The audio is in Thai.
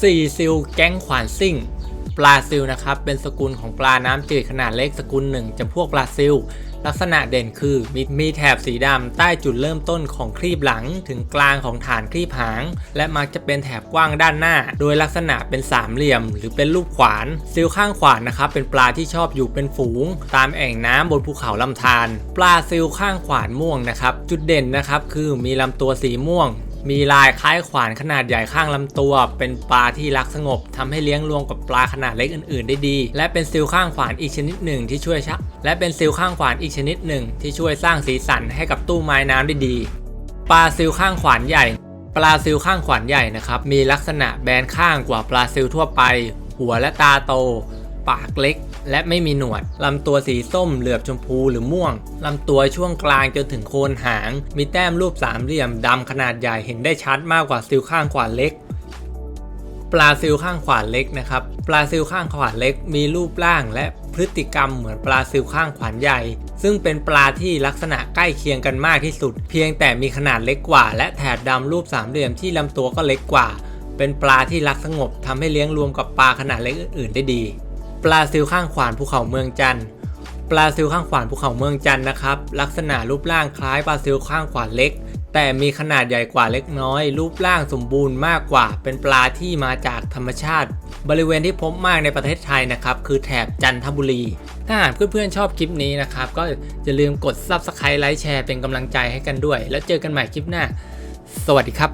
4ซิลแก๊งขวานซิ่ง ปลาซิลนะครับ เป็นสกุลของปลาน้ำจืดขนาดเล็กสกุลหนึ่งจำพวกปลาซิล ลักษณะเด่นคือมีมีแถบสีดำใต้จุดเริ่มต้นของครีบหลังถึงกลางของฐานครีบหาง และมักจะเป็นแถบกว้างด้านหน้า โดยลักษณะเป็นสามเหลี่ยม หรือเป็นรูปขวาน ซิลข้างขวานนะครับ เป็นปลาที่ชอบอยู่เป็นฝูง ตามแอ่งน้ำบนภูเขาลำธารปลาซิลข้างขวานม่วงนะครับ จุดเด่นนะครับคือมีลำตัวสีม่วง มีลายคล้ายขวานขนาดใหญ่ข้างลำตัว เป็นปลาที่รักสงบทำให้เลี้ยงรวมกับปลาขนาดเล็กอื่น ๆ ได้ดี และเป็นซิลข้างขวานอีกชนิดหนึ่งที่ช่วยชะและเป็นซิลข้างขวานอีกชนิดหนึ่งที่ช่วยสร้างสีสันให้กับตู้ไม้น้ำได้ดี ปลาซิลข้างขวานใหญ่ ปลาซิลข้างขวานใหญ่นะครับมีลักษณะแบนข้างกว่าปลาซิลทั่วไป หัวและตาโต ปากเล็ก และไม่มีหนวด ลำตัวสีส้มเหลือบชมพูหรือม่วง ลำตัวช่วงกลางจนถึงโคนหาง มีแต้มรูปสามเหลี่ยมดำขนาดใหญ่เห็นได้ชัดมากกว่าซิลข้างขวานเล็กปลาซิลข้างขวานเล็กนะครับปลาซิลข้างขวานเล็ก มีรูปร่างและพฤติกรรมเหมือนปลาซิลข้างขวานใหญ่ ซึ่งเป็นปลาที่ลักษณะใกล้เคียงกันมากที่สุด เพียงแต่มีขนาดเล็กกว่า และแถบดำรูปสามเหลี่ยมที่ลำตัวก็เล็กกว่า เป็นปลาที่รักสงบทำให้เลี้ยงรวมกับปลาขนาดเล็กอื่นๆได้ดี ปลาซิลข้างขวานภูเขาเมืองจันทร์ปลาซิลข้างขวานภูเขาเมืองจันทร์นะครับ ลักษณะรูปร่างคล้ายปลาซิลข้างขวานเล็ก แต่มีขนาดใหญ่กว่าเล็กน้อย รูปร่างสมบูรณ์มากกว่า เป็นปลาที่มาจากธรรมชาติ บริเวณที่พบมากในประเทศไทยนะครับ คือแถบจันทบุรี ถ้าหากเพื่อนๆชอบคลิปนี้นะครับ ก็อย่าลืมกด Subscribe ไลค์แชร์เป็นกำลังใจให้กันด้วย แล้วเจอกันใหม่คลิปหน้า สวัสดีครับ